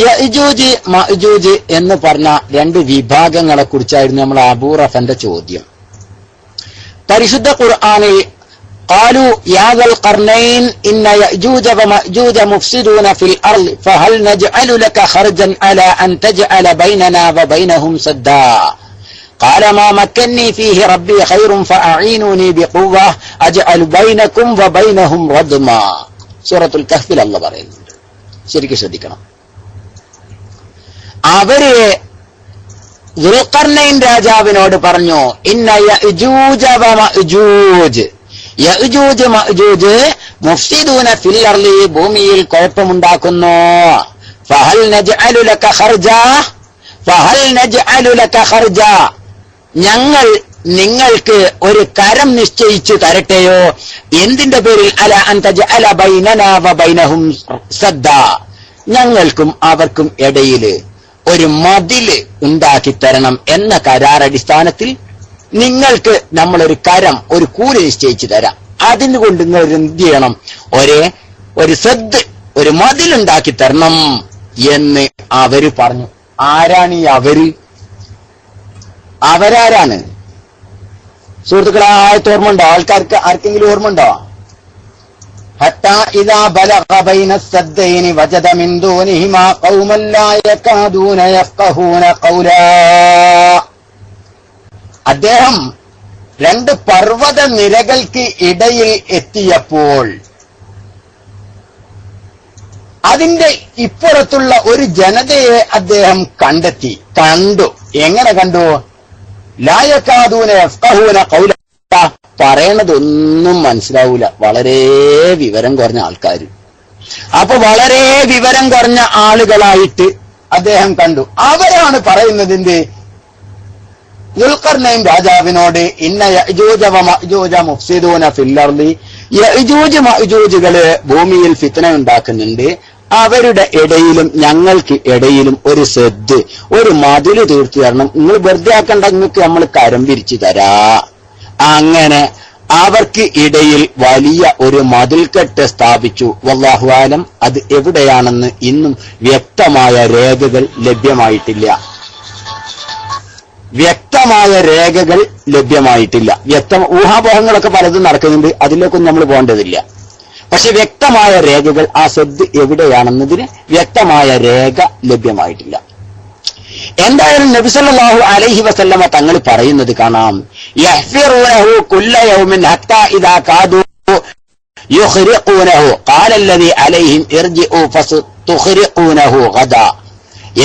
യജൂജ് മജൂജ് എന്ന് പറഞ്ഞ രണ്ട് വിഭാഗങ്ങളെ കുറിച്ചായിരുന്നു നമ്മൾ അബൂറഫന്റെ ചോദ്യം പരിശുദ്ധ ഖുർആാനിൽ قالوا يا ذا القرنين إن يأجوج ومأجوج مفسدون في الأرض فهل نجعل لك خرجا على أن تجعل بيننا وبينهم سدا قال ما مكني فيه ربي خير فأعينوني بقوة أجعل بينكم وبينهم ردما سورة الكهف الله പറയുന്നുണ്ട് ശരിക്കും ശ്രദ്ധിക്കണം അവർ ദുൽഖർണൈൻ രാജാവിനോട് പറഞ്ഞു ഇന്ന മുഫ്സിദൂന അർളി ഭൂമിയിൽ കുഴപ്പമുണ്ടാക്കുന്നു. ഫഹൽ ഖർജ ഫഹൽ ഖർജ. ഞങ്ങൾ നിങ്ങൾക്ക് ഒരു കരം നിശ്ചയിച്ചു തരട്ടെയോ? എന്തിന്റെ പേരിൽ? അല അന്തജ അല ബൈനനാ ബൈനഹും സദ്ദ. ഞങ്ങൾക്കും അവർക്കും ഇടയിൽ ഒരു മതിൽ ഉണ്ടാക്കി തരണം എന്ന കരാറടിസ്ഥാനത്തിൽ നിങ്ങൾക്ക് നമ്മളൊരു കരം ഒരു കൂലി നിശ്ചയിച്ചു തരാം. അതിന് കൊണ്ട് നിങ്ങൾ എന്ത് ചെയ്യണം? ഒരേ ഒരു സദ് ഒരു മതിലുണ്ടാക്കി തരണം എന്ന് അവർ പറഞ്ഞു. ആരാണ് ഈ അവർ? അവരാരാണ്? സുഹൃത്തുക്കളെ ആയത്ത് ഓർമ്മ ഉണ്ടോ? ആൾക്കാർക്ക് ആർക്കെങ്കിലും ഓർമ്മ ഉണ്ടോ? حتى إذا بلغ بين السدين وجد من دونهما قوما لا يكادون يفقهون قولا അദ്ദേഹം രണ്ട് പർവ്വത നിരകൾക്ക് ഇടയിൽ എത്തിയപ്പോൾ അതിന്റെ ഇപ്പുറത്തുള്ള ഒരു ജനതയെ അദ്ദേഹം കണ്ടെത്തി കണ്ടു എങ്ങനെ കണ്ടു ലായക്കാതൂന യഫ്കഹൂന കൗല പറയണതൊന്നും മനസ്സിലാവൂല. വളരെ വിവരം കുറഞ്ഞ ആൾക്കാർ അപ്പൊ വളരെ വിവരം കുറഞ്ഞ ആളുകളായിട്ട് അദ്ദേഹം കണ്ടു. അവരാണ് പറയുന്നതിന്റെ ദുൽഖർനെയും രാജാവിനോട് ഇന്ന യജൂജ മുഫ്സിദൂന ഫില്ലർലി യജൂജ് മജൂജുകൾ ഭൂമിയിൽ ഫിത്തന ഉണ്ടാക്കുന്നുണ്ട്. അവരുടെ ഇടയിലും ഞങ്ങൾക്ക് ഇടയിലും ഒരു ശ്രദ്ധ ഒരു മതിൽ തീർത്തു തരണം നിങ്ങൾ വെറുതെ ആക്കണ്ട നിങ്ങൾക്ക് നമ്മൾ കരം പിരിച്ചു തരാ. അങ്ങനെ അവർക്ക് ഇടയിൽ വലിയ ഒരു മതിൽക്കെട്ട് സ്ഥാപിച്ചു. വല്ലാഹുവാലം അത് എവിടെയാണെന്ന് ഇന്നും വ്യക്തമായ രേഖകൾ ലഭ്യമായിട്ടില്ല. വ്യക്തമായ രേഖകൾ ലഭ്യമായിട്ടില്ല. വ്യക്ത ഊഹാപോഹങ്ങളൊക്കെ പലതും നടക്കുന്നുണ്ട്. അതിലേക്കൊന്നും നമ്മൾ പോകേണ്ടതില്ല. പക്ഷെ വ്യക്തമായ രേഖകൾ ആ സദ് എവിടെയാണെന്നതിന് വ്യക്തമായ രേഖ ലഭ്യമായിട്ടില്ല. എന്തായാലും നബിസല്ലാഹു അലഹി വസല്ലമ തങ്ങൾ പറയുന്നത് കാണാം. യഹ്ഫിറൂനഹു كل يوم حتى إذا كادوا يخرقونه. قال الذي عليهم ഇർജിഉ فستخرقونه غدا.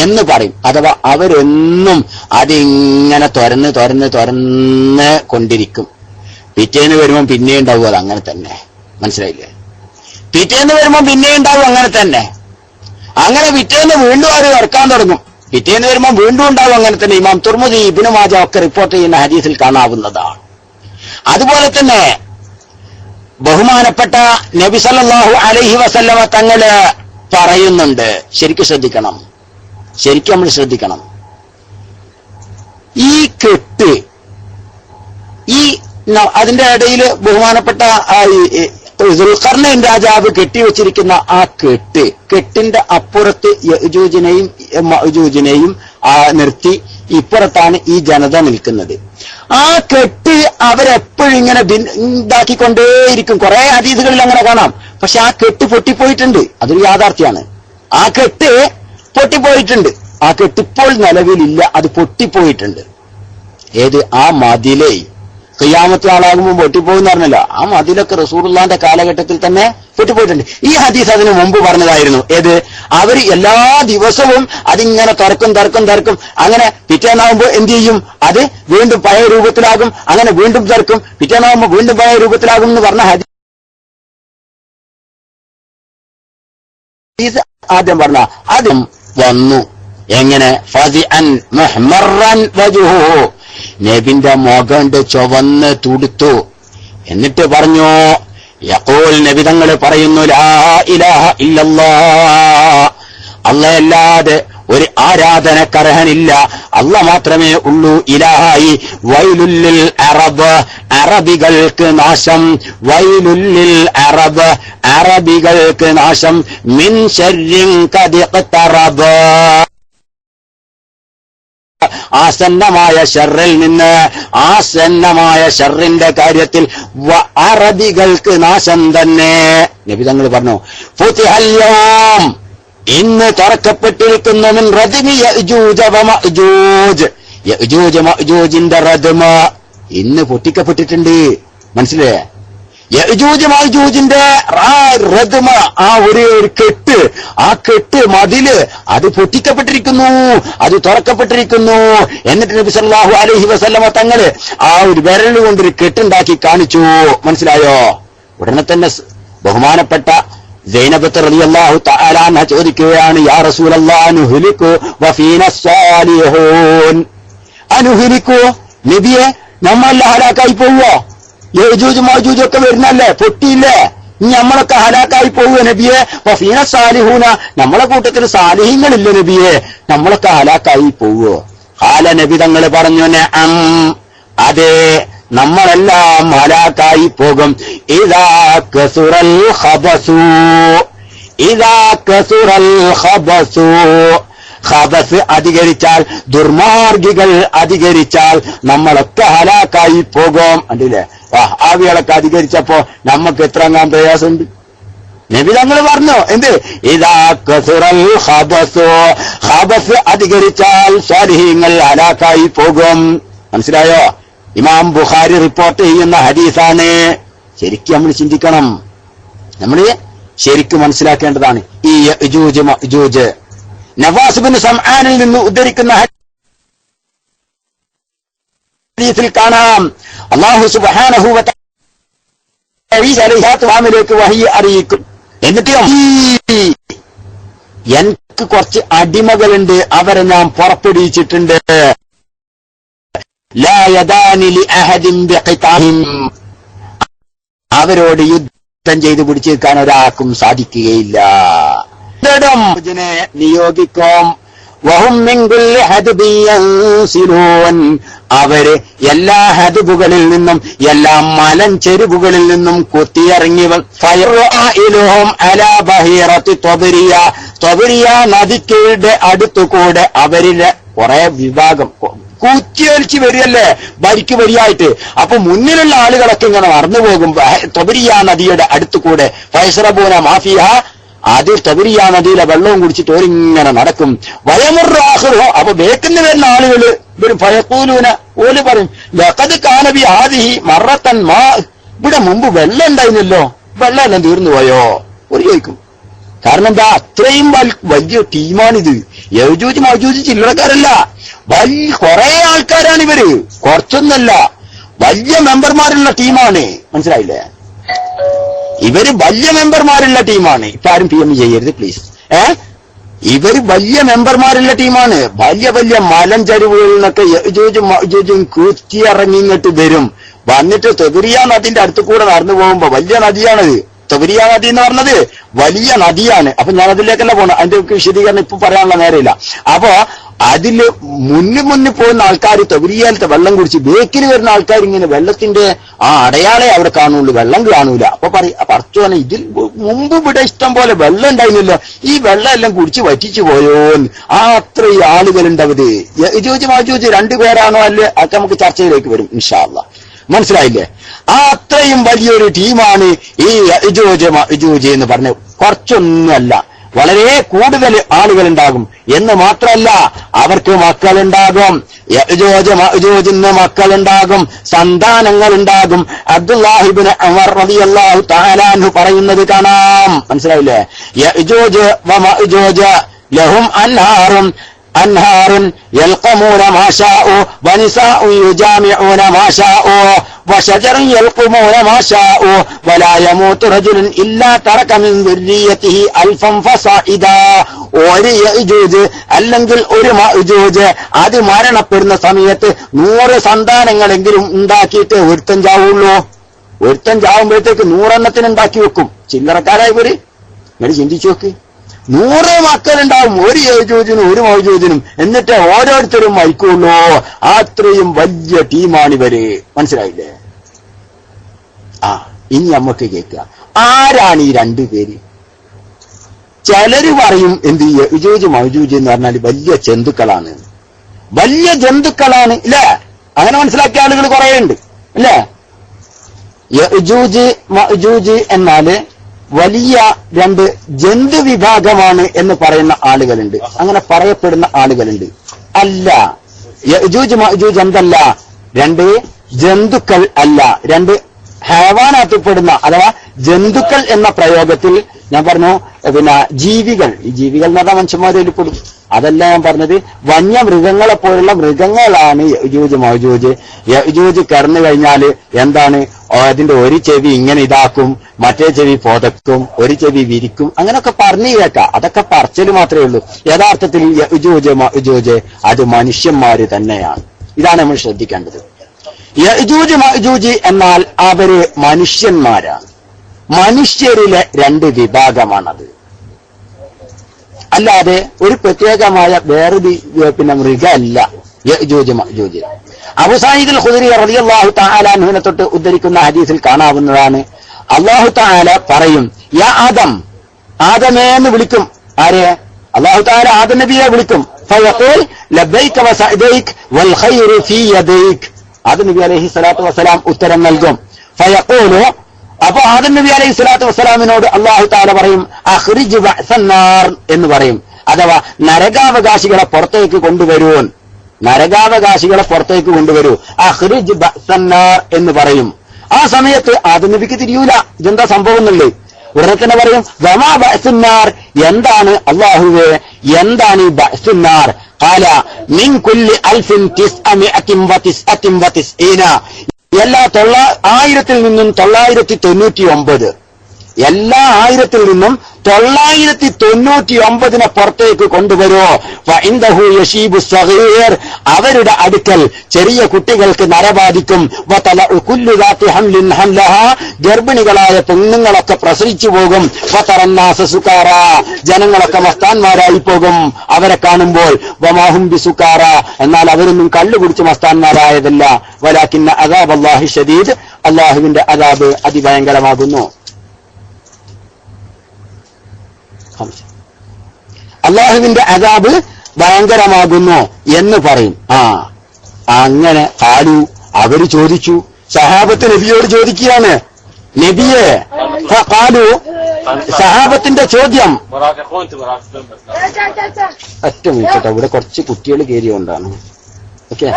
എന്ന് പറയും. അഥവാ അവരൊന്നും അതിങ്ങനെ തുരന്ന് തുരന്ന് തുരന്ന് കൊണ്ടിരിക്കും. പിറ്റേന്ന് വരുമ്പോൾ പിന്നെ ഉണ്ടാവും അത് അങ്ങനെ തന്നെ. മനസ്സിലായില്ലേ? പിറ്റേന്ന് വരുമ്പോൾ പിന്നെ ഉണ്ടാവും അങ്ങനെ തന്നെ. അങ്ങനെ പിറ്റേന്ന് വീണ്ടും അവർ ഇറക്കാൻ തുടങ്ങും. പിറ്റേന്ന് വരുമ്പോൾ വീണ്ടും ഉണ്ടാവും അങ്ങനെ തന്നെ ഇമാം തുർമുദി ഇബിനു മാജ ഒക്കെ റിപ്പോർട്ട് ചെയ്യുന്ന ഹദീസിൽ കാണാവുന്നതാണ്. അതുപോലെ തന്നെ ബഹുമാനപ്പെട്ട നബി സല്ലാഹു അലൈഹി വസല്ലമ തങ്ങൾ പറയുന്നുണ്ട്. ശരിക്കും ശ്രദ്ധിക്കണം. ശരിക്കും നമ്മൾ ശ്രദ്ധിക്കണം. ഈ കെട്ട് ഈ അതിന്റെ ഇടയിൽ ബഹുമാനപ്പെട്ട ദുൽഖർണൈൻ രാജാവ് കെട്ടിവെച്ചിരിക്കുന്ന ആ കെട്ട് കെട്ടിന്റെ അപ്പുറത്ത് യജൂജിനെയും ആ നിർത്തി. ഇപ്പുറത്താണ് ഈ ജനത നിൽക്കുന്നത്. ആ കെട്ട് അവരെപ്പോഴും ഇങ്ങനെ ഇതാക്കിക്കൊണ്ടേയിരിക്കും. കുറെ അതീതുകളിൽ അങ്ങനെ കാണാം. പക്ഷെ ആ കെട്ട് പൊട്ടിപ്പോയിട്ടുണ്ട്. അതൊരു യാഥാർത്ഥ്യമാണ്. ആ കെട്ട് പൊട്ടിപ്പോയിട്ടുണ്ട്. ആ കെട്ടിപ്പോൾ നിലവിലില്ല. അത് പൊട്ടിപ്പോയിട്ടുണ്ട്. ഏത്? ആ മതിലേ. കയ്യാമത്തെ ആളാകുമ്പോൾ പൊട്ടിപ്പോകുന്ന പറഞ്ഞല്ലോ. ആ മതിലൊക്കെ റസൂറുള്ളാന്റെ കാലഘട്ടത്തിൽ തന്നെ പൊട്ടിപ്പോയിട്ടുണ്ട്. ഈ ഹദീസ് അതിന് മുമ്പ് പറഞ്ഞതായിരുന്നു. ഏത്? അവർ എല്ലാ ദിവസവും അതിങ്ങനെ തുറക്കും തുറക്കും തുറക്കും അങ്ങനെ പിറ്റേന്നാവുമ്പോൾ എന്ത് ചെയ്യും? അത് വീണ്ടും പഴയ രൂപത്തിലാകും. അങ്ങനെ വീണ്ടും തുറക്കും പിറ്റേന്നാവുമ്പോൾ വീണ്ടും പഴയ രൂപത്തിലാകും എന്ന് പറഞ്ഞ ഹദീസ് ആദ്യം പറഞ്ഞ അതും വന്നു. എങ്ങനെ? വജുഹു. നബിന്റെ മുഖണ്ട് ചുവന്ന് തുടുത്തു. എന്നിട്ട് പറഞ്ഞു യക്കോൽ നബി തങ്ങൾ പറയുന്നു അല്ലാതെ ഒരു ആരാധനക്കർഹനില്ല. അല്ല മാത്രമേ ഉള്ളൂ ഇലാഹായി. വൈലുല്ലിൽ അറബ് അറബികൾക്ക് നാശം. വൈലുല്ലിൽ അറബ് അറബികൾക്ക് നാശം. മിൻ ശര്രിൻ കദിഖ്തറബ് ആസന്നമായ ഷെറിൽ നിന്ന് ആസന്നമായ ഷെറിന്റെ കാര്യത്തിൽ അറബികൾക്ക് നാശം തന്നെ. നിബിതങ്ങൾ പറഞ്ഞു ഫുതിഹല്യോം ഇന്ന് തുറക്കപ്പെട്ടിരിക്കുന്നു മിൻ റദ്മ ഇന്ന് പൊട്ടിക്കപ്പെട്ടിട്ടുണ്ട്. മനസ്സിലായേ? യജൂജ് മജൂജിന്റെ റദ്മ ആ ഒരു ഒരു കെട്ട് ആ കെട്ട് മതിൽ അത് പൊട്ടിക്കപ്പെട്ടിരിക്കുന്നു അത് തുറക്കപ്പെട്ടിരിക്കുന്നു. എന്നിട്ട് നബി സല്ലാഹു അലഹി വസല്ലമ തങ്ങൾ ആ ഒരു വിരൽ കൊണ്ടൊരു കെട്ടുണ്ടാക്കി കാണിച്ചു. മനസ്സിലായോ? ഉടനെ തന്നെ ബഹുമാനപ്പെട്ട ചോദിക്കുകയാണ് യാ റസൂലല്ലാഹ് അനുഹരിക്കോ നബിയെ നമ്മളെല്ലാം ഹലാക്കായി പോവോ യജൂജ് മജൂജ് ഒക്കെ വരുന്നല്ലേ? പൊട്ടിയില്ലേ? നമ്മളൊക്കെ ഹലാക്കായി പോകുക നബിയെ. വഫീന സാലിഹൂന. നമ്മളെ കൂട്ടത്തിൽ സാലിഹ്യങ്ങളില്ല നബിയെ. നമ്മളൊക്കെ ഹലാക്കായി പോവോ ഹാല നബി തങ്ങൾ പറഞ്ഞു അം അതെ നമ്മളെല്ലാം ഹലാക്കായി പോകും. ഇതാ കസുറൽ ഹബസു ഇതാ കസുറൽ ഹബസു ഹബസ് അധികരിച്ചാൽ ദുർമാർഗികൾ അധികരിച്ചാൽ നമ്മളൊക്കെ ഹലാക്കായി പോകും. കണ്ടില്ലേ? ആവികളൊക്കെ അധികരിച്ചപ്പോ നമുക്ക് എത്ര എത്രങ്ങാൻ പ്രയാസമുണ്ട്? നബി തങ്ങൾ പറഞ്ഞു എന്ത്? ഇതാ ഹബസു ഹബസ് അധികരിച്ചാൽ സ്വാലിഹീങ്ങൾ അലാക്കായി പോകും. മനസ്സിലായോ? ഇമാം ബുഖാരി റിപ്പോർട്ട് ചെയ്യുന്ന ഹദീസാണ്. ശരിക്കും നമ്മൾ ചിന്തിക്കണം. നമ്മൾ ശരിക്കും മനസ്സിലാക്കേണ്ടതാണ്. ഈ നവാസ് ബിൻ സംആനിൽ നിന്ന് ഉദ്ധരിക്കുന്ന ഹദീസിൽ കാണാം. അള്ളാഹു ഈസ അലൈഹിസ്സലാമിലേക്ക് വഹി അറിയിക്കും. എന്നിട്ട് എനിക്ക് കുറച്ച് അടിമകളുണ്ട്. അവരെ ഞാൻ പുറപ്പെടുവിച്ചിട്ടുണ്ട്. അവരോട് യുദ്ധം ചെയ്ത് പിടിച്ചിരിക്കാൻ ഒരാൾക്കും സാധിക്കുകയില്ല. നിയോഗിക്കും. അവർ എല്ലാ ഹദബുകളിൽ നിന്നും എല്ലാ മലൻ ചെരുവുകളിൽ നിന്നും കുത്തിയിറങ്ങി നദിക്കയുടെ അടുത്തുകൂടെ അവരിലെ കുറെ വിഭാഗം. കൂറ്റിയൊലിച്ച് വരികയല്ലേ? വരിക്ക് വരിയായിട്ട്. അപ്പൊ മുന്നിലുള്ള ആളുകളൊക്കെ ഇങ്ങനെ നടന്നു പോകും തൊബരിയ നദിയുടെ അടുത്തുകൂടെ. ഫൈസറബൂന മാഫിയ അത് തബരിയ നദിയിലെ വെള്ളവും കുടിച്ചിട്ട് ഓരിങ്ങനെ നടക്കും. വയമുറാഹുറോ അപ്പൊ ബേക്കിന് വരുന്ന ആളുകൾ ഇവർ ഭയക്കൂലൂന ഓൽ പറയും ലക്കത് കാനബി ആദിഹി മറത്തൻ മാ ഇവിടെ മുമ്പ് വെള്ളം ഉണ്ടായിരുന്നല്ലോ വെള്ളം എല്ലാം തീർന്നു പോയോ? ഒരു ചോദിക്കും. കാരണം എന്താ? അത്രയും വലിയ ടീമാണിത്. യജൂജ് മജൂജ് ചില്ലറക്കാരല്ല വലിയ കുറെ ആൾക്കാരാണ് ഇവർ കുറച്ചൊന്നല്ല. വലിയ മെമ്പർമാരുള്ള ടീമാണ്. മനസ്സിലായില്ലേ? ഇവർ വലിയ മെമ്പർമാരുള്ള ടീമാണ്. ഇപ്പൊ ആരും പി എം ചെയ്യരുത് പ്ലീസ് ഏ? ഇവർ വലിയ മെമ്പർമാരുള്ള ടീമാണ്. വലിയ വലിയ മലം ചരിവുകളിൽ നിന്നൊക്കെ യജൂജും മജൂജും കുത്തിയിറങ്ങി ഇങ്ങോട്ട് വരും. വന്നിട്ട് തെബിരിയ നദിന്റെ അടുത്ത് കൂടെ നടന്നു പോകുമ്പോ വലിയ നദിയാണത് തെബിരിയ നദി എന്ന് പറഞ്ഞത് വലിയ നദിയാണ്. അപ്പൊ ഞാൻ അതിലേക്കല്ല പോകണം അതിന്റെ വിശദീകരണം ഇപ്പൊ പറയാനുള്ള നേരമില്ല. അപ്പൊ അതിൽ മുന്നിൽ മുന്നിൽ പോകുന്ന ആൾക്കാർ തവരിയാലത്തെ വെള്ളം കുടിച്ച് ബേക്കിൽ വരുന്ന ആൾക്കാർ ഇങ്ങനെ വെള്ളത്തിന്റെ ആ അടയാളെ അവിടെ കാണുള്ളൂ. വെള്ളം കാണൂല. അപ്പൊ പറയും പറച്ചോനെ ഇതിൽ മുമ്പ് ഇവിടെ ഇഷ്ടം പോലെ വെള്ളം ഉണ്ടായിരുന്നല്ലോ. ഈ വെള്ളം എല്ലാം കുടിച്ച് വറ്റിച്ചു പോയോ ആ അത്രയും ആളുകളുണ്ടവര് ചോദിച്ചു മാജൂജ് രണ്ടുപേരാണോ അല്ലേ? അതൊക്കെ നമുക്ക് ചർച്ചയിലേക്ക് വരും ഇൻഷാല്ല മനസ്സിലായില്ലേ? ആ അത്രയും വലിയൊരു ടീമാണ് ഈ ഇജോജ ഇജോജ എന്ന് പറഞ്ഞ കുറച്ചൊന്നുമല്ല. വളരെ കൂടുതൽ ആളുകൾ ഉണ്ടാകും എന്ന് മാത്രമല്ല അവർക്ക് മക്കളുണ്ടാകും. മജൂജിന് മക്കളുണ്ടാകും. സന്താനങ്ങൾ ഉണ്ടാകും അബ്ദുല്ലാഹിബിന് അമർ റളിയല്ലാഹു തആലാൻഹു പറയുന്നത് കാണാം. മജൂജ് ലഹും അൻഹാറും أنهار يلقمون ما شاءوا ونساء يجامعون ما شاءوا وشجر يلقمون ما شاءوا ولا يموت رجل إلا ترك من ذريته ألفا فصائدا ഒരു യജൂജ് അല്ലെങ്കിൽ ഒരു മജൂജ് അത് മരണപ്പെടുന്ന സമയത്ത് നൂറ് സന്താനങ്ങളെങ്കിലും ഉണ്ടാക്കിയിട്ട് ഒരുത്തൻ ചാവുള്ളൂ ഒരുത്തൻ ചാവുമ്പോഴത്തേക്ക് നൂറെണ്ണത്തിന് ഉണ്ടാക്കി വെക്കും ചില്ലറക്കാരായി ഇവര് ഇങ്ങനെ ചിന്തിച്ചു നോക്ക് നൂറ് മക്കളുണ്ടാവും. ഒരു യജൂജിനും ഒരു മൗജൂജിനും എന്നിട്ട് ഓരോരുത്തരും മരിക്കുള്ളൂ. അത്രയും വലിയ ടീമാണിവര് മനസ്സിലായില്ലേ? ആ ഇനി നമുക്ക് കേൾക്കുക ആരാണ് ഈ രണ്ടു പേര്? ചിലര് പറയും എന്ത് യജൂജ് മൗജൂജ് എന്ന് പറഞ്ഞാൽ വലിയ ജന്തുക്കളാണ്. വലിയ ജന്തുക്കളാണ് ഇല്ലേ? അങ്ങനെ മനസ്സിലാക്കിയ ആളുകൾ കുറെ ഉണ്ട് അല്ലേ യജൂജ് മജൂജ് എന്നാൽ വലിയ രണ്ട് ജന്തു വിഭാഗമാണ് എന്ന് പറയുന്ന ആളുകളുണ്ട്. അങ്ങനെ പറയപ്പെടുന്ന ആളുകളുണ്ട്. അല്ല. യജൂജ് മജൂജ് എന്തല്ല? രണ്ട് ജന്തുക്കൾ അല്ല. രണ്ട് ഹേവാനാത്തിൽപ്പെടുന്ന അഥവാ ജന്തുക്കൾ എന്ന പ്രയോഗത്തിൽ ഞാൻ പറഞ്ഞു പിന്നെ ജീവികൾ. ഈ ജീവികൾ എന്ന് പറഞ്ഞാൽ മനുഷ്യന്മാരിൽ പെടും അതല്ല ഞാൻ പറഞ്ഞത് വന്യമൃഗങ്ങളെ പോലുള്ള മൃഗങ്ങളാണ് യജൂജ് മൗജൂജ്. യജൂജ് കടന്നു കഴിഞ്ഞാൽ എന്താണ്? അതിന്റെ ഒരു ചെവി ഇങ്ങനെ ഇതാക്കും മറ്റേ ചെവി പുതക്കും ഒരു ചെവി വിരിക്കും അങ്ങനെയൊക്കെ പറഞ്ഞു കേൾക്കാം. അതൊക്കെ പറച്ചൽ മാത്രമേ ഉള്ളൂ. യഥാർത്ഥത്തിൽ അത് മനുഷ്യന്മാര് തന്നെയാണ്. ഇതാണ് നമ്മൾ ശ്രദ്ധിക്കേണ്ടത്. എന്നാൽ അവർ മനുഷ്യന്മാരാണ്. മനുഷ്യരിലെ രണ്ട് വിഭാഗമാണത്. അല്ലാതെ ഒരു പ്രത്യേകമായ വേറൊരു ഏ, പിന്നെ മൃഗമല്ല. യജൂജ് മജൂജ് അബുസായിദുൽ ഖുദരി റളിയല്ലാഹു തആല അൻഹുവിനെ തൊട്ട് ഉദ്ധരിക്കുന്ന ഹദീസിൽ കാണാവുന്നതാണ്. അള്ളാഹു താല പറയും യാ ആദം ആദമേ എന്ന് വിളിക്കും. ആരെ? അള്ളാഹു താല ആദം നബിയെ വിളിക്കും. ആദം ഉത്തരം നൽകും. ഫയഖൂലു അപ്പൊ ആദം നബി അലൈഹി സ്വലാത്തു വസ്സലാമിനോട് അള്ളാഹു താല പറയും എന്ന് പറയും. അഥവാ നരകാവകാശികളെ പുറത്തേക്ക് കൊണ്ടുവരൂൻ നരകാവകാശികളെ പുറത്തേക്ക് കൊണ്ടുവരൂ. അഹ്രിജ് ബസന്നാർ എന്ന് പറയും. ആ സമയത്ത് ആദനബിക്ക് തിരിയൂല. ഇതെന്താ സംഭവം എന്നുള്ളത്? ഉടനെ തന്നെ പറയും വമാ ബസന്നാർ എന്താണ് അള്ളാഹുവെ? എന്താണ് ഈ ബസന്നാർ കാല മിൻകുല്ലി അൽഫിൻ എല്ലാ തൊള്ള ആയിരത്തിൽ നിന്നും തൊള്ളായിരത്തി തൊണ്ണൂറ്റി ഒമ്പത് എല്ലാ ആയിരത്തിൽ നിന്നും തൊള്ളായിരത്തി തൊണ്ണൂറ്റി ഒമ്പതിനെ പുറത്തേക്ക് കൊണ്ടുവരുമോ ഫഇൻദഹു യഷീബു സഹീർ അവരുടെ അടുക്കൽ ചെറിയ കുട്ടികൾക്ക് നരബാധിക്കും ഗർഭിണികളായ പെണ്ണുങ്ങളൊക്കെ പ്രസവിച്ചു പോകും. സുകാറ. ജനങ്ങളൊക്കെ മസ്താന്മാരായി പോകും അവരെ കാണുമ്പോൾ. വമാഹും എന്നാൽ അവരൊന്നും കള്ളു കുടിച്ച് മസ്താന്മാരായതല്ല വലാക്കിന്ന അതാബ് അള്ളാഹി ഷദീദ്. അള്ളാഹുവിന്റെ അതാബ് അതിഭയങ്കരമാകുന്നു. സംശയം അള്ളാഹുവിന്റെ അതാബ് ഭയങ്കരമാകുന്നു എന്ന് പറയും. ആ അങ്ങനെ കാലു അവർ ചോദിച്ചു സഹാബത്ത് നബിയോട് ചോദിക്കുകയാണ്. നബിയെ കാലു സഹാബത്തിന്റെ ചോദ്യം. ഒറ്റ മിനിറ്റ് ഇവിടെ കുറച്ച് കുട്ടികൾ കയറിയോണ്ടാണ്. ഓക്കെ.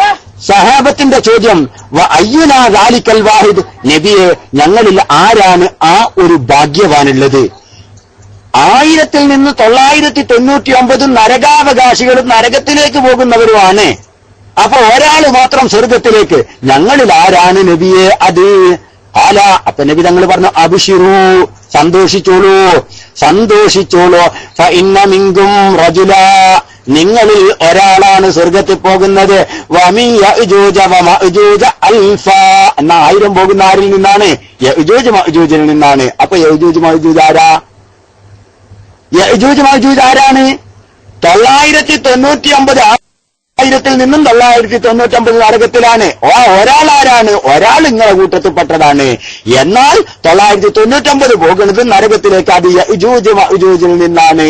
സഹാബത്തിന്റെ ചോദ്യം അയ്യനാ ദാലിക്കൽ വാഹിദ്? നബിയെ ഞങ്ങളിൽ ആരാണ് ആ ഒരു ഭാഗ്യവാനുള്ളത്? ആയിരത്തിൽ നിന്ന് തൊള്ളായിരത്തി തൊണ്ണൂറ്റി ഒമ്പതും നരകാവകാശികളും നരകത്തിലേക്ക് പോകുന്നവരുമാണ്. അപ്പൊ ഒരാൾ മാത്രം സ്വർഗത്തിലേക്ക്. ഞങ്ങളിൽ ആരാണ് നബിയെ അത്? ആല അപ്പൊ നബി തങ്ങൾ പറഞ്ഞു അഭിഷിറു സന്തോഷിച്ചോളൂ സന്തോഷിച്ചോളൂ. ഇന്നമിങ്കും മിങ്കും റജുല. നിങ്ങളിൽ ഒരാളാണ് സ്വർഗത്തിൽ പോകുന്നത്. എന്ന ആയിരം പോകുന്ന ആരിൽ നിന്നാണ്? യജൂജ് മഹജൂജിൽ നിന്നാണ്. അപ്പൊ യജൂജ് മഹജൂജ് ആരാ? യജൂജ് മജൂജ് ആരാണ്? തൊള്ളായിരത്തി തൊണ്ണൂറ്റി ഒമ്പത് ആയിരത്തിൽ നിന്നും തൊള്ളായിരത്തി തൊണ്ണൂറ്റി ഒമ്പത് നരകത്തിലാണ് ആ ഒരാൾ ആരാണ്? ഒരാൾ നിങ്ങളെ കൂട്ടത്തിൽപ്പെട്ടതാണ് എന്നാൽ തൊള്ളായിരത്തി തൊണ്ണൂറ്റി ഒമ്പത് പോകുന്നത് നരകത്തിലേക്ക് അത് യജൂജ് മജൂജിൽ നിന്നാണ്.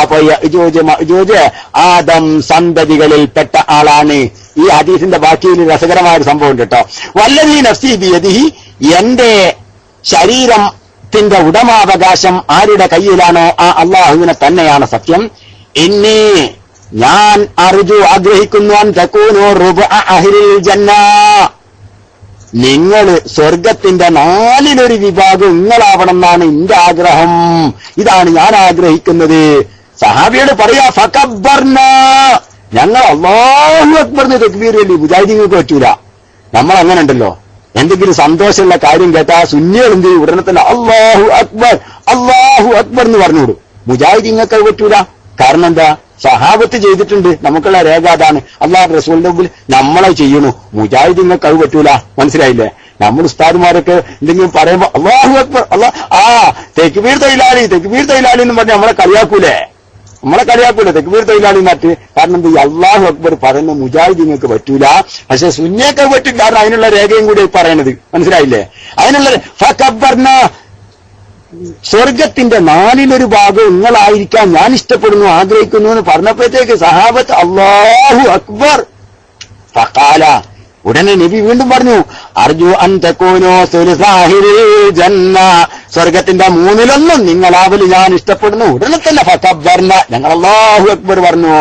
അപ്പൊ യജൂജ് മജൂജ് ആദം സന്തതികളിൽപ്പെട്ട ആളാണ്. ഈ ഹദീസിന്റെ ബാക്കിയിൽ രസകരമായ ഒരു സംഭവം കേട്ടോ. വല്ലതീ നഫ്സി എന്റെ എന്റെ ശരീരത്തിന്റെ ഉടമാവകാശം ആരുടെ കയ്യിലാണോ? ആ അള്ളാഹുവിനെ തന്നെയാണ് സത്യം. ഇന്നീ ഞാൻ അറിജു ആഗ്രഹിക്കുന്നു നിങ്ങൾ സ്വർഗത്തിന്റെ നാലിലൊരു വിഭാഗം നിങ്ങളാവണം എന്നാണ് എന്റെ ആഗ്രഹം. ഇതാണ് ഞാൻ ആഗ്രഹിക്കുന്നത്. സഹാബിയോട് പറയാ ഫക്കബർന ഞങ്ങൾ അള്ളാഹു അക്ബറിന് തെക്കുവീരല്ലേ മുജാഹിദീങ്ങൾക്ക് പറ്റൂല. നമ്മൾ അങ്ങനെ ഉണ്ടല്ലോ എന്തെങ്കിലും സന്തോഷമുള്ള കാര്യം കേട്ടാ സുന്നികൾ എന്ത് ചെയ്യും? ഉടനെ തന്നെ അള്ളാഹു അക്ബർ അള്ളാഹു അക്ബർ എന്ന് പറഞ്ഞുവിടും മുജാഹിദീങ്ങൾക്ക് പറ്റൂല. കാരണം എന്താ? സഹാബത്ത് ചെയ്തിട്ടുണ്ട്. നമുക്കുള്ള രേഖ അതാണ്. അള്ളാഹു റസൂലിന്റെ മുമ്പിൽ നമ്മളെ ചെയ്യണു മുജാഹിദീങ്ങൾക്ക് അത് പറ്റൂല. മനസ്സിലായില്ലേ? നമ്മൾ ഉസ്താദുമാരൊക്കെ എന്തെങ്കിലും പറയുമ്പോ അള്ളാഹു അക്ബർ അള്ളാഹ് ആ തെക്കുബീർ തൊഴിലാളി തെക്കുബീർ തൊഴിലാളി എന്ന് പറഞ്ഞ് നമ്മളെ കളിയാക്കൂലേ? നമ്മളെ കളിയാക്കൂല. തെക്കുപീർ തൊഴിലാളി മാറ്റി. കാരണം എന്ത്? അള്ളാഹു അക്ബർ പറയുന്ന മുജാഹിദീങ്ങൾക്ക് പറ്റൂല. പക്ഷെ സുന്നിയൊക്കെ പറ്റും കാരണം അതിനുള്ള രേഖയും കൂടി പറയണത്. മനസ്സിലായില്ലേ? അതിനുള്ള ഫക്കബ്ബർന സ്വർഗത്തിന്റെ നാലിലൊരു ഭാഗം നിങ്ങളായിരിക്കാൻ ഞാൻ ഇഷ്ടപ്പെടുന്നു ആഗ്രഹിക്കുന്നു എന്ന് പറഞ്ഞപ്പോഴത്തേക്ക് സഹാബത്ത് അള്ളാഹു അക്ബർ. ഫക്കാല ഉടനെ നബി വീണ്ടും പറഞ്ഞു അർജു അന്തക്കോനോ ജന്ന. സ്വർഗത്തിന്റെ മൂന്നിലൊന്നും നിങ്ങളാവൽ ഞാൻ ഇഷ്ടപ്പെടുന്നു. ഉടനെ തന്നെ ഫക്കബ്ബർന ഞങ്ങൾ അള്ളാഹു അക്ബർ പറഞ്ഞു.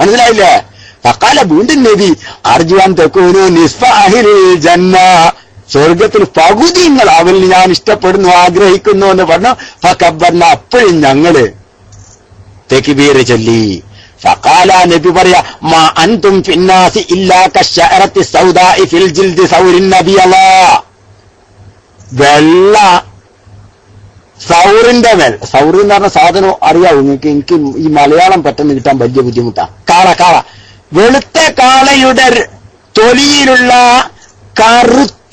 മനസ്സിലായില്ലേ? ഫക്കാല വീണ്ടും നബി അർജു അന്തക്കോനോ ജന്ന. സ്വർഗത്തിൽ പകുതി നിങ്ങൾ അവനിൽ ഞാൻ ഇഷ്ടപ്പെടുന്നു ആഗ്രഹിക്കുന്നു എന്ന് പറഞ്ഞു ഫക്കബ്ബർന അപ്പോഴും ഞങ്ങൾ തെക്കിബീർ ചൊല്ലി. ഫക്കാല നബി പറയാ മാ അൻതും ഫിന്നാസി ഇല്ലാ കശ്ശഅറത്തി സൗദാഇ ഫിൽ ജിൽദി സൗരിൻ നബി അല്ലാ വെള്ള സൗറിന്റെ മേൽ. സൗർ എന്ന് പറഞ്ഞ സാധനം അറിയാവൂ നിങ്ങൾക്ക്? എനിക്ക് ഈ മലയാളം പെട്ടെന്ന് കിട്ടാൻ വലിയ ബുദ്ധിമുട്ടാ. കാള കാള. വെളുത്ത കാളയുടെ തൊലിയിലുള്ള കറുത്ത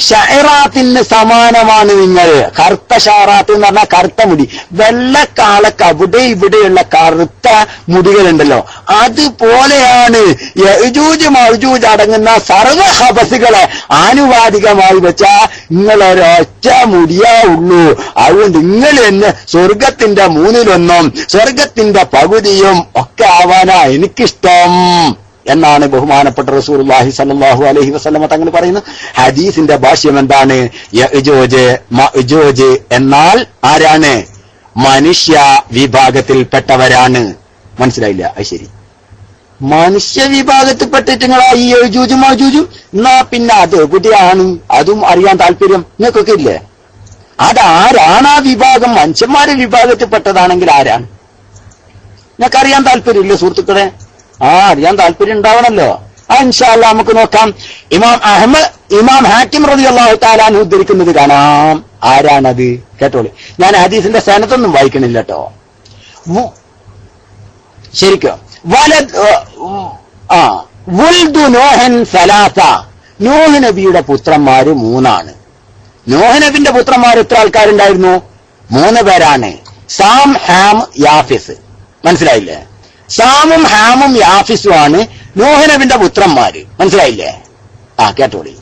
ഷഹറാത്തിന് സമാനമാണ് നിങ്ങൾ. കറുത്ത ഷഹറാത്ത് എന്ന് പറഞ്ഞാൽ കറുത്ത മുടി. വെള്ളക്കാളക്ക് അവിടെ ഇവിടെയുള്ള കറുത്ത മുടികളുണ്ടല്ലോ. അതുപോലെയാണ് യജൂജ് മൗജൂജ് അടങ്ങുന്ന സർവ ഹബസുകളെ ആനുപാതികമായി നിങ്ങൾ നിങ്ങളൊരൊറ്റ മുടിയേ ഉള്ളൂ. അതുകൊണ്ട് നിങ്ങൾ എന്ന് സ്വർഗത്തിന്റെ മൂന്നിലൊന്നും സ്വർഗത്തിന്റെ പകുതിയും ഒക്കെ ആവാനാ എനിക്കിഷ്ടം. എന്നാണ് ബഹുമാനപ്പെട്ട റസൂർഹി സല്ലാഹു അലഹി വസ്ലമ തങ്ങൾ പറയുന്നത്. ഹദീസിന്റെ ഭാഷ്യം എന്താണ്? എന്നാൽ ആരാണ്? മനുഷ്യ വിഭാഗത്തിൽപ്പെട്ടവരാണ്. മനസ്സിലായില്ല? അത് ശരി. മനുഷ്യ വിഭാഗത്തിൽപ്പെട്ടിട്ടുങ്ങളാ ഈ എഴുജൂജും എന്നാ പിന്നെ അത് എവിടെയാണ്? അതും അറിയാൻ താല്പര്യം നിങ്ങൾക്കൊക്കെ ഇല്ലേ? അതാരാണ് ആ വിഭാഗം? മനുഷ്യന്മാരുടെ വിഭാഗത്തിൽപ്പെട്ടതാണെങ്കിൽ ആരാണ്? നിങ്ങൾക്കറിയാൻ താല്പര്യമില്ലേ സുഹൃത്തുക്കളെ? ആ അറിയാൻ താല്പര്യം ഉണ്ടാവണല്ലോ. ആ ഇൻഷാല്ല നമുക്ക് നോക്കാം. ഇമാം അഹമ്മദ് ഇമാം ഹാക്കിം റബി അള്ളാഹു താലാൻ ഉദ്ധരിക്കുന്നത് കാണാം. ആരാണത്? കേട്ടോളി. ഞാൻ ഹദീസിന്റെ സ്ഥാനത്തൊന്നും വായിക്കണില്ല കേട്ടോ ശരിക്കോ? വലത് നോഹൻ സലാസ. നോഹ് നബിയുടെ പുത്രന്മാര് മൂന്നാണ്. നോഹ് നബിന്റെ പുത്രന്മാർ എത്ര ആൾക്കാരുണ്ടായിരുന്നു? മൂന്ന് പേരാണ്. സാം ഹാം യാഫിസ്. മനസ്സിലായില്ലേ? സാമും ഹാമും യാഫിസുമാണ് നൂഹനബിന്റെ പുത്രന്മാര്. മനസ്സിലായില്ലേ? ആ കേട്ടോളി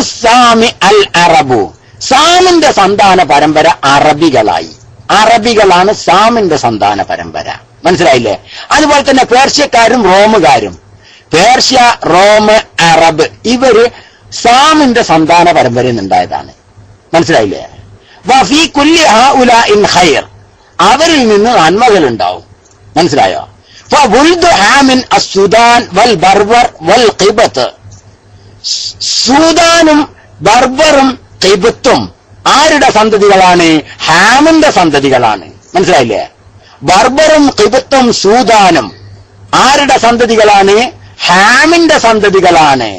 സാമി അൽ അറബു. സാമിന്റെ സന്താന പരമ്പര അറബികളായി. അറബികളാണ് സാമിന്റെ സന്താന പരമ്പര. മനസ്സിലായില്ലേ? അതുപോലെ തന്നെ പേർഷ്യക്കാരും റോമുകാരും. പേർഷ്യ റോമ് അറബ് ഇവർ സാമിന്റെ സന്താന പരമ്പരയിൽ നിന്നുണ്ടായതാണ്. മനസ്സിലായില്ലേ? വഫി കുല്ലി ഹഉലാ ഇൻ ഖൈർ. അവരിൽ നിന്ന് നന്മകൾ ഉണ്ടാവും മനസ്സിലായോ? ഹാമിൻ വൽ ബർബർ വൽ ഖിബത്ത്. സൂദാനും ബർബറും ഖിബത്തും ആരുടെ സന്തതികളാണ്? ഹാമിന്റെ സന്തതികളാണ്. മനസ്സിലായില്ലേ? ബർബറും ഖിബത്തും സൂദാനും ആരുടെ സന്തതികളാണ്? ഹാമിന്റെ സന്തതികളാണ്.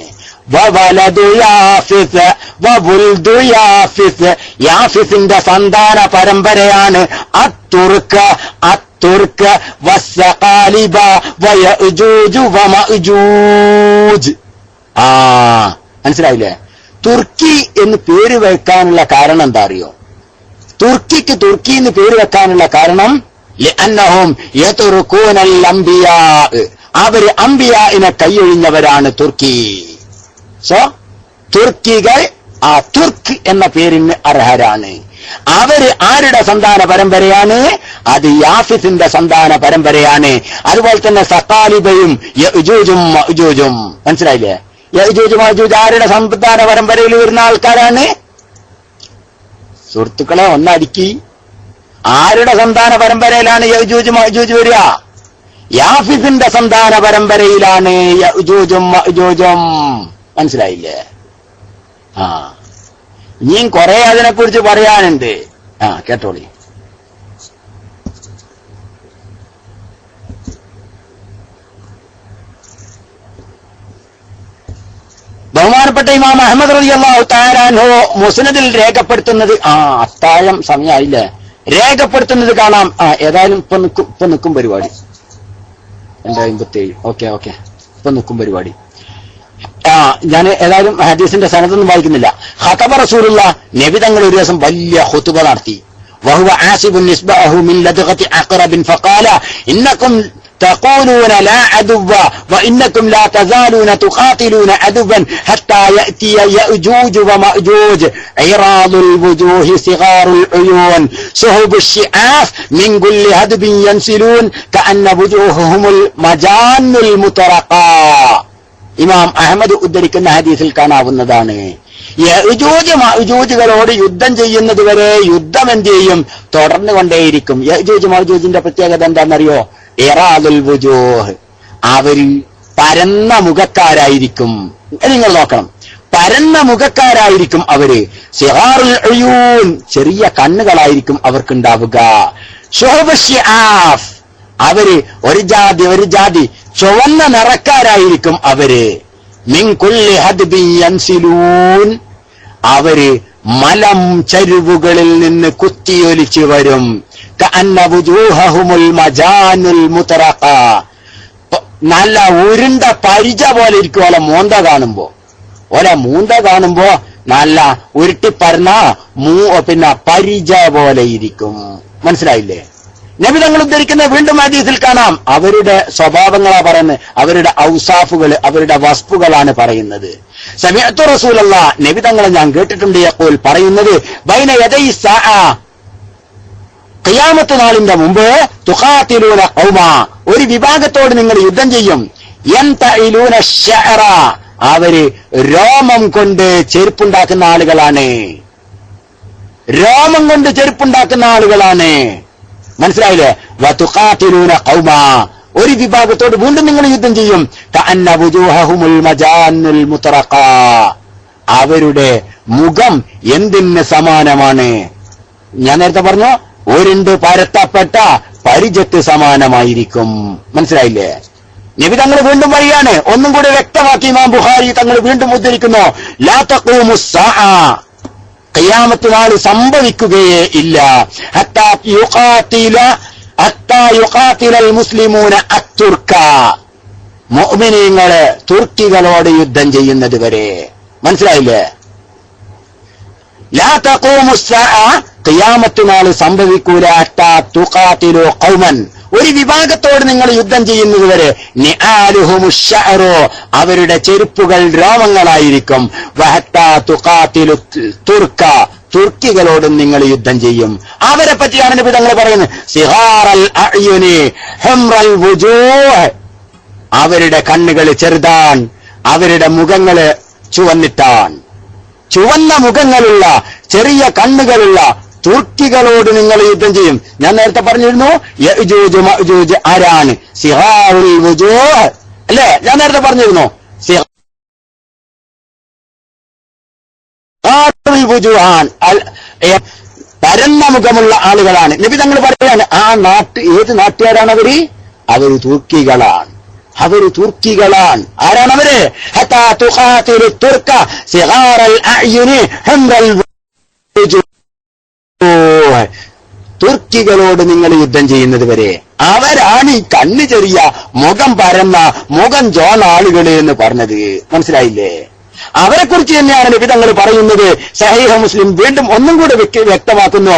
യാഫിസിന്റെ സന്താന പരമ്പരയാണ് അത്തുർക്ക് അത്തുർക്ക് വസ്സഖാലിബ വയജൂജു വമഅജൂജ്. ആ മനസ്സിലായില്ലേ? തുർക്കി എന്ന് പേര് വെക്കാനുള്ള കാരണം എന്താ അറിയോ തുർക്കിക്ക് തുർക്കി എന്ന് പേര് വെക്കാനുള്ള കാരണം അവർ അംബിയാഇനെ കൈയൊഴിഞ്ഞവരാണ് തുർക്കി. സോ തുർക്കികൾ ആ തുർക്ക് എന്ന പേരിന് അർഹരാണ്. അവർ ആരുടെ സന്താന പരമ്പരയാണ്? അത് യാഫിസിന്റെ സന്താന പരമ്പരയാണ്. അതുപോലെ തന്നെ മഅജൂജും. മനസ്സിലായില്ലേ? ആരുടെ സന്താന പരമ്പരയിൽ വരുന്ന ആൾക്കാരാണ്? സുഹൃത്തുക്കളെ ഒന്നടുക്കി. ആരുടെ സന്താന പരമ്പരയിലാണ് യജൂജ് മഅജൂജ് വരിക? യാഫിസിന്റെ സന്താന പരമ്പരയിലാണ് മനസ്സിലായില്ലേ? ആ. ഇനിയും കുറെ അതിനെക്കുറിച്ച് പറയാനുണ്ട്. ആ കേട്ടോളി. ബഹുമാനപ്പെട്ട ഇമാം അഹമ്മദ് റബി അള്ളാഹു താരാൻഹോ മുസ്നദിൽ രേഖപ്പെടുത്തുന്നത് ആ അത്താഴം സമയമായില്ലേ രേഖപ്പെടുത്തുന്നത് കാണാം. ആ ഏതായാലും ഇപ്പൊ നിൽക്കും ഇപ്പൊ നിൽക്കും പരിപാടി. എന്താ ഏഴ് ഓക്കെ ഓക്കെ. ഇപ്പൊ നിൽക്കും പരിപാടി. ഞാൻ ഏതായാലും ഹദീസിന്റെ സനതൊന്നും വായിക്കുന്നില്ല ഹതബ റസൂലുള്ള നബി തങ്ങൾ ഒരു ദിവസം വലിയ ഹുത്തുബ നടത്തി وهو عاصب نسبه من لدغة عقرب فقال إنكم تقولون لا عدو وإنكم لا تزالون تقاتلون عدوا حتى يأتي يأجوج ومأجوج عراض الوجوه صغار العيون سهب الشعاف من كل هدب ينسلون كأن وجوههم المجان المترقى ഇമാം അഹമ്മദ് ഉദ്ധരിക്കുന്ന ഹദീസിൽ കാണാവുന്നതാണ്. യജൂജ് മജൂജുകളോട് യുദ്ധം ചെയ്യുന്നത് വരെ യുദ്ധം എന്ത് ചെയ്യും? തുടർന്നു കൊണ്ടേയിരിക്കും. യജൂജ് പ്രത്യേകത എന്താണെന്നറിയോ? ഇറാദുൽ വുജൂഹ്. അവർ പരന്ന മുഖക്കാരായിരിക്കും. നിങ്ങൾ നോക്കണം. പരന്ന മുഖക്കാരായിരിക്കും അവർ. സിഹാറുൽ ചെറിയ കണ്ണുകളായിരിക്കും അവർക്കുണ്ടാവുക. അവർ ഒരു ജാതി ഒരു ജാതി ചുവന്ന നിറക്കാരായിരിക്കും അവർ. അവർ മലം ചരിവുകളിൽ നിന്ന് കുത്തിയൊലിച്ചു വരും. നല്ല ഉരുണ്ട പരിച പോലെ ഇരിക്കും ഓല മൂന്ത കാണുമ്പോ. ഓല മൂന്ത കാണുമ്പോ നല്ല ഉരുട്ടിപ്പറഞ്ഞ മൂ പിന്നെ പരിച പോലെ ഇരിക്കും. മനസ്സിലായില്ലേ? നബി തങ്ങൾ ഉദ്ധരിക്കുന്ന വീണ്ടും ഹദീസിൽ കാണാം. അവരുടെ സ്വഭാവങ്ങളാ പറയുന്നത്. അവരുടെ ഔസാഫുകൾ അവരുടെ വസ്തുക്കളാണ് പറയുന്നത്. സമയത്തു റസൂലല്ല നബി തങ്ങളെ ഞാൻ കേട്ടിട്ടുണ്ട് അപ്പോൾ പറയുന്നത് ബൈന ഖിയാമത്ത് നാളിന്റെ മുമ്പ് തുഹാത്തിലൂന ഖൗമ. ഒരു വിഭാഗത്തോട് നിങ്ങൾ യുദ്ധം ചെയ്യും. എന്തൂന അവർ രോമം കൊണ്ട് ചെരുപ്പുണ്ടാക്കുന്ന ആളുകളാണ്. രോമം കൊണ്ട് ചെരുപ്പുണ്ടാക്കുന്ന ആളുകളാണ്. മനസ്സിലായില്ലേ? വതുഖാതിലൂന ഖൗമ. ഒരു വിഭാഗത്തോട് വീണ്ടും നിങ്ങൾ യുദ്ധം ചെയ്യും. അവരുടെ മുഖം എന്തിന് സമാനമാണ്? ഞാൻ നേരത്തെ പറഞ്ഞു ഒരുണ്ട് പരത്തപ്പെട്ട പരിചത്ത് സമാനമായിരിക്കും. മനസ്സിലായില്ലേ? നബി തങ്ങൾ വീണ്ടും പറയാണ് ഒന്നും കൂടി വ്യക്തമാക്കി ഇമാം ബുഖാരി തങ്ങൾ വീണ്ടും ഉദ്ധരിക്കുന്നു. ലാ ഖിയാമത്ത് നാൾ സംഭവിക്കുകയേ ഇല്ല. മുസ്ലിമൂന അത്തുർക്ക. മോമിനിയങ്ങൾ തുർക്കികളോട് യുദ്ധം ചെയ്യുന്നത് വരെ. മനസ്സിലായില്ലേ? ഖിയാമത്ത് നാൾ ഖൗമൻ. ഒരു വിഭാഗത്തോട് നിങ്ങൾ യുദ്ധം ചെയ്യുന്നതുവരെ അവരുടെ ചെരുപ്പുകൾ രോമങ്ങളായിരിക്കും. തുർക്ക തുർക്കികളോടും നിങ്ങൾ യുദ്ധം ചെയ്യും. അവരെ പറ്റിയാണ് നബി തങ്ങൾ പറയുന്നത്. സിഹാറൽ അവരുടെ കണ്ണുകൾ ചെറുതാൻ അവരുടെ മുഖങ്ങൾ ചുവന്നിട്ടാൻ. ചുവന്ന മുഖങ്ങളുള്ള ചെറിയ കണ്ണുകളുള്ള തുർക്കികളോട് നിങ്ങൾ യുദ്ധം ചെയ്യും. ഞാൻ നേരത്തെ പറഞ്ഞിരുന്നു ആരാണ് അല്ലേ? ഞാൻ നേരത്തെ പറഞ്ഞിരുന്നു. പരന്ന മുഖമുള്ള ആളുകളാണ്. നബി തങ്ങൾ പറയാണ് ആ നാട്ട് ഏത് നാട്ടുകാരാണ് അവർ? അവർ തുർക്കികളാണ്. അവർ തുർക്കികളാണ്. ആരാണ് അവർ? തുർക്ക സിഗാറൽ അഅ്യുനി ഹംറൽ വുജൂഹ്. തുർക്കികളോട് നിങ്ങൾ യുദ്ധം ചെയ്യുന്നത് വരെ അവരാണ് ഈ കണ്ണ് ചെറിയ മുഖം പരന്ന മുഖം ജോൺ എന്ന് പറഞ്ഞത്. മനസ്സിലായില്ലേ? അവരെ കുറിച്ച് തന്നെയാണ് നബി തങ്ങൾ പറയുന്നത്. സഹീഹ മുസ്ലിം വീണ്ടും ഒന്നും കൂടെ വ്യക്തി- വ്യക്തമാക്കുന്നു.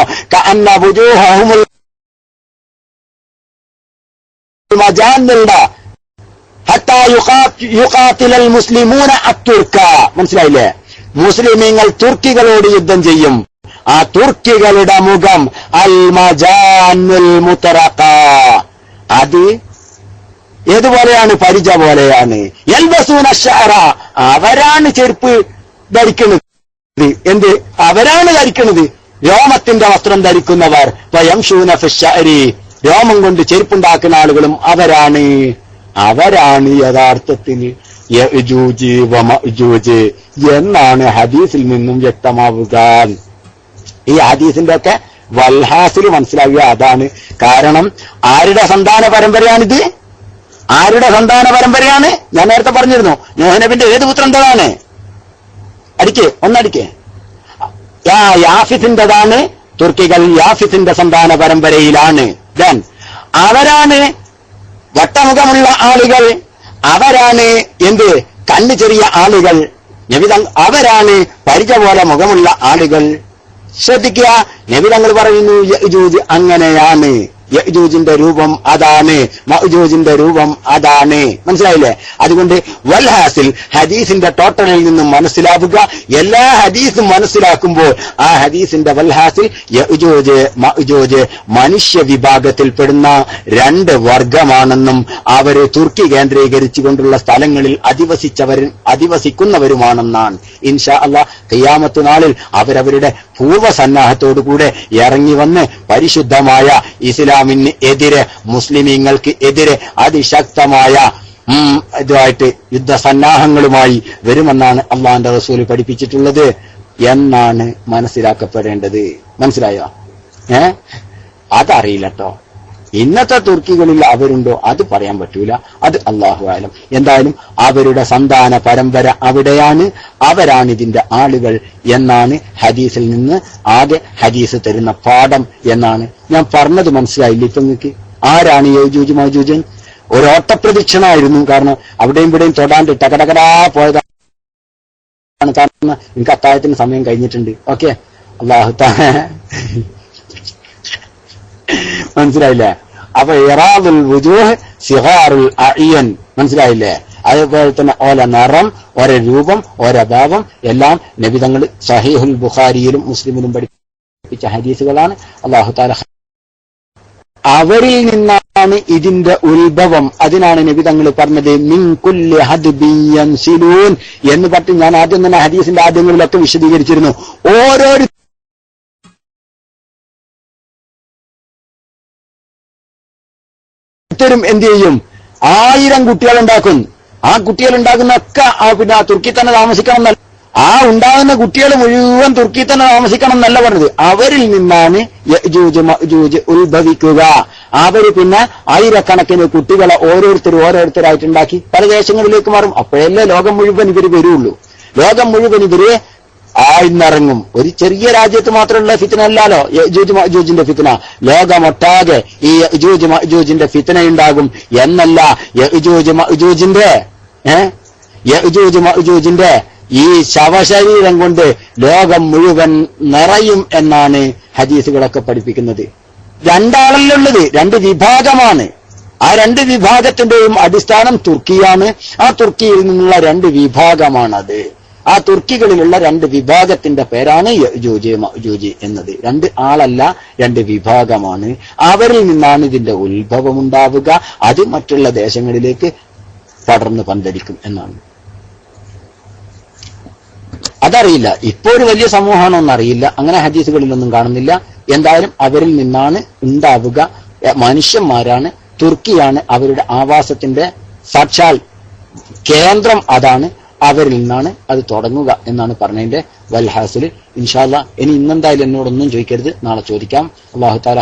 മുസ്ലിമൂന അത്തുർക്ക. മനസ്സിലായില്ലേ? മുസ്ലിമീങ്ങൾ തുർക്കികളോട് യുദ്ധം ചെയ്യും. ആ തുർക്കികളുടെ മുഖം അൽ മജാനുൽ മുത്തറക്ക അത് ഏതുപോലെയാണ്? പരിച പോലെയാണ്. എൽബസൂന ഷാറ അവരാണ് ചെരുപ്പ് ധരിക്കുന്നത്. എന്ത്? അവരാണ് ധരിക്കുന്നത്. രോമത്തിന്റെ വസ്ത്രം ധരിക്കുന്നവർ. വയംശൂന ഫിഷരി രോമം കൊണ്ട് ചെരുപ്പുണ്ടാക്കുന്ന ആളുകളും അവരാണ്. അവരാണ് യഥാർത്ഥത്തിൽ എന്നാണ് ഹദീസിൽ നിന്നും വ്യക്തമാവുക. ഈ ആദീസിന്റെ ഒക്കെ വൽഹാസിൽ മനസ്സിലാവുക. അതാണ് കാരണം ആരുടെ സന്താന പരമ്പരയാണിത്? ആരുടെ സന്താന പരമ്പരയാണ്? ഞാൻ നേരത്തെ പറഞ്ഞിരുന്നു നോഹനബിന്റെ ഏത് പുത്രന്റെതാണ് അടിക്ക് ഒന്നടിക്ക്. യാഫിസിന്റെതാണ് തുർക്കികൾ യാഫിസിന്റെ സന്താന പരമ്പരയിലാണ്. ദെൻ അവരാണ് വട്ടമുഖമുള്ള ആളുകൾ. അവരാണ് എന്ത്? കണ്ണു ചെറിയ ആളുകൾ. അവരാണ് പരിച പോലെ മുഖമുള്ള ആളുകൾ. ശ്രദ്ധിക്കുക. നബി തങ്ങൾ പറയുന്നു അങ്ങനെയാണ്. യജൂജിന്റെ രൂപം അതാണ് മഹജൂജിന്റെ രൂപം അതാണ്. മനസ്സിലായില്ലേ? അതുകൊണ്ട് വൽഹാസിൽ ഹദീസിന്റെ ടോട്ടലിൽ നിന്നും മനസ്സിലാവുക. എല്ലാ ഹദീസും മനസ്സിലാക്കുമ്പോൾ ആ ഹദീസിന്റെ വൽഹാസിൽ യജൂജ് മഹജൂജ് മനുഷ്യ വിഭാഗത്തിൽപ്പെടുന്ന രണ്ട് വർഗമാണെന്നും അവരെ തുർക്കി കേന്ദ്രീകരിച്ചുകൊണ്ടുള്ള സ്ഥലങ്ങളിൽ അധിവസിച്ചവരും അധിവസിക്കുന്നവരുമാണെന്നാണ്. ഇൻഷാ അള്ളാ കയ്യാമത്ത് നാളിൽ അവരവരുടെ പൂർവസന്നാഹത്തോടുകൂടെ ഇറങ്ങി വന്ന് പരിശുദ്ധമായ ഇസ്ലാമിന് എതിരെ മുസ്ലിമീങ്ങൾക്ക് എതിരെ അതിശക്തമായ ഇതുമായിട്ട് യുദ്ധസന്നാഹങ്ങളുമായി വരുമെന്നാണ് അള്ളാന്റെ റസൂൽ പഠിപ്പിച്ചിട്ടുള്ളത് എന്നാണ് മനസ്സിലാക്കപ്പെടേണ്ടത്. മനസ്സിലായോ? ഏ? അതറിയില്ല കേട്ടോ ഇന്നത്തെ തുർക്കികളിൽ അവരുണ്ടോ? അത് പറയാൻ പറ്റൂല. അത് അള്ളാഹു ആലം എന്തായാലും അവരുടെ സന്താന പരമ്പര അവിടെയാണ്. അവരാണ് ഇതിന്റെ ആളുകൾ എന്നാണ് ഹദീസിൽ നിന്ന് ആകെ ഹദീസ് തരുന്ന പാഠം എന്നാണ്. ഞാൻ പറഞ്ഞത് മനസ്സിലായില്ല ഇപ്പൊ നിങ്ങൾക്ക്? ആരാണ് യോജൂജ് മൗജൂജൻ? ഒരു ഓട്ടപ്രദക്ഷിണായിരുന്നു. കാരണം അവിടെയും ഇവിടെയും തൊടാണ്ട് ടകടകടാ പോയതാണ് കാരണം എനിക്ക് അത്താഴത്തിന് സമയം കഴിഞ്ഞിട്ടുണ്ട്. ഓക്കെ. അള്ളാഹു മനസ്സിലായില്ലേ? അപ്പൊ ഇറാദുൽ വുജൂഹ് സിഹാറുൽ അയ്യൻ മനസ്സിലായില്ലേ? അതേപോലെ തന്നെ ഓല നിറം ഓരോ രൂപം ഓരോ ഭാവം എല്ലാം നബിതങ്ങൾ സഹീഹുൽ ബുഖാരിയിലും മുസ്ലിമിലും പഠിപ്പിച്ച ഹദീസുകളാണ്. അള്ളാഹു താല അവരിൽ നിന്നാണ് ഇതിന്റെ ഉത്ഭവം. അതിനാണ് നബി തങ്ങൾ പറഞ്ഞത് മിൻ ഹദ്ബിയൻ സിലൂൻ എന്ന് പറഞ്ഞ് ഞാൻ ആദ്യം തന്നെ ഹദീസിന്റെ ആദ്യങ്ങളിലൊക്കെ വിശദീകരിച്ചിരുന്നു. ഓരോരു ഓരോരുത്തരും എന്ത് ചെയ്യും? ആയിരം കുട്ടികൾ ഉണ്ടാക്കും ആ കുട്ടികൾ ഉണ്ടാക്കുന്ന ഒക്കെ ആ പിന്നെ ആ തുർക്കി തന്നെ താമസിക്കണം എന്നല്ല. ആ ഉണ്ടാകുന്ന കുട്ടികൾ മുഴുവൻ തുർക്കി തന്നെ താമസിക്കണം എന്നല്ല പറഞ്ഞത്. അവരിൽ നിന്നാണ് ഉത്ഭവിക്കുക. അവർ പിന്നെ ആയിരക്കണക്കിന് കുട്ടികളെ ഓരോരുത്തർ ഓരോരുത്തരായിട്ട് ഉണ്ടാക്കി പല ദേശങ്ങളിലേക്ക് മാറും. അപ്പോഴല്ലേ ലോകം മുഴുവൻ ഇവർ വരുള്ളൂ. ലോകം മുഴുവൻ ഇവർ ആഴ്ന്നിറങ്ങും. ഒരു ചെറിയ രാജ്യത്ത് മാത്രമുള്ള ഫിത്തന അല്ലാലോ ജൂജിന്റെ ഫിത്തന. ലോകമൊട്ടാകെ ഈ ജൂജിന്റെ ഫിത്തന ഉണ്ടാകും എന്നല്ല യജൂജ് മഅജൂജിന്റെ ഈ ശവശരീരം കൊണ്ട് ലോകം മുഴുവൻ നിറയും എന്നാണ് ഹദീസുകളൊക്കെ പഠിപ്പിക്കുന്നത്. രണ്ടാളല്ലുള്ളത്. രണ്ട് വിഭാഗമാണ്. ആ രണ്ട് വിഭാഗത്തിന്റെയും അടിസ്ഥാനം തുർക്കിയാണ്. ആ തുർക്കിയിൽ നിന്നുള്ള രണ്ട് വിഭാഗമാണത്. ആ തുർക്കികളിലുള്ള രണ്ട് വിഭാഗത്തിന്റെ പേരാണ് ജോജി എന്നത്. രണ്ട് ആളല്ല രണ്ട് വിഭാഗമാണ്. അവരിൽ നിന്നാണ് ഇതിന്റെ ഉത്ഭവം ഉണ്ടാവുക അത് മറ്റുള്ള ദേശങ്ങളിലേക്ക് പടർന്നു പന്തലിക്കും എന്നാണ്. അതറിയില്ല. ഇപ്പോ ഒരു വലിയ സമൂഹമാണോ എന്നറിയില്ല അങ്ങനെ ഹദീസുകളിലൊന്നും കാണുന്നില്ല. എന്തായാലും അവരിൽ നിന്നാണ് ഉണ്ടാവുക. മനുഷ്യന്മാരാണ്. തുർക്കിയാണ് അവരുടെ ആവാസത്തിന്റെ സാക്ഷാൽ കേന്ദ്രം അതാണ്. അവരിൽ നിന്നാണ് അത് തുടങ്ങുക എന്നാണ് പറഞ്ഞതിന്റെ വൽഹാസിൽ. ഇൻഷാല്ല ഇനി ഇന്നെന്തായാലും എന്നോടൊന്നും ചോദിക്കരുത്. നാളെ ചോദിക്കാം. അള്ളാഹു താല